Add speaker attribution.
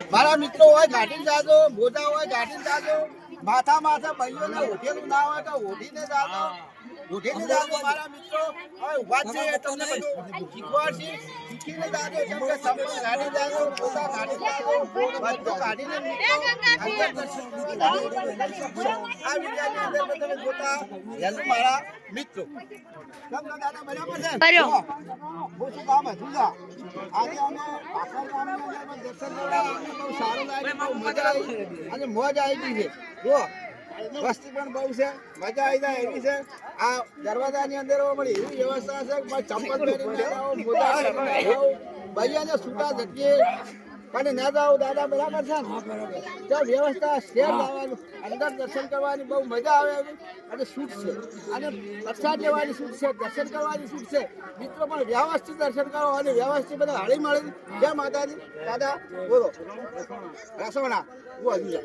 Speaker 1: મારા મિત્રો હોય ગાડી જાજો મોજા હોય ગાડી જાજો. માથા માથા ભાઈઓ ને હોટેલ ના હોય તો ઓઢીને જાજો. ઓઢીને જાજો મારા મિત્રો. હવે ઊભા છે તમને બધું શીખવાડશે. શીખીને જાજો કેમ કે સંપર્ક ગાડી જાજો મોજા ગાડી જાજો બધું ગાડીને મિત્રો અંદર દર્શન કરી જાજો. આ વિડીયોની અંદર તમે જોતા હેલો મારા મિત્રો. કેમ દાદા બરાબર છે?
Speaker 2: કર્યો.
Speaker 1: હું શું કામ હતું આજે અમે દર્શન સારું લાગ્યું મજા આવી. અને મોજ આવી ગઈ છે. જો વસ્તી પણ બહુ છે મજા આવી જાય એવી છે. આ દરવાજાની અંદર એવી વ્યવસ્થા છે ચંપલ પહેરીને. ભાઈઓને છૂટા પણ નેતાઓ દાદા બરાબર છે ને? ત્યાં વ્યવસ્થા શેર લાવવાનું અંદર દર્શન કરવાની બહુ મજા આવે એવી. અને છૂટ છે. અને પ્રસાદ લેવાની છૂટ છે દર્શન કરવાની છૂટ છે. મિત્રો પણ વ્યવસ્થિત દર્શન કરો અને વ્યવસ્થિત બધા હળી મળી જય માતાજી. દાદા બોલો. રસોણા હું હજુ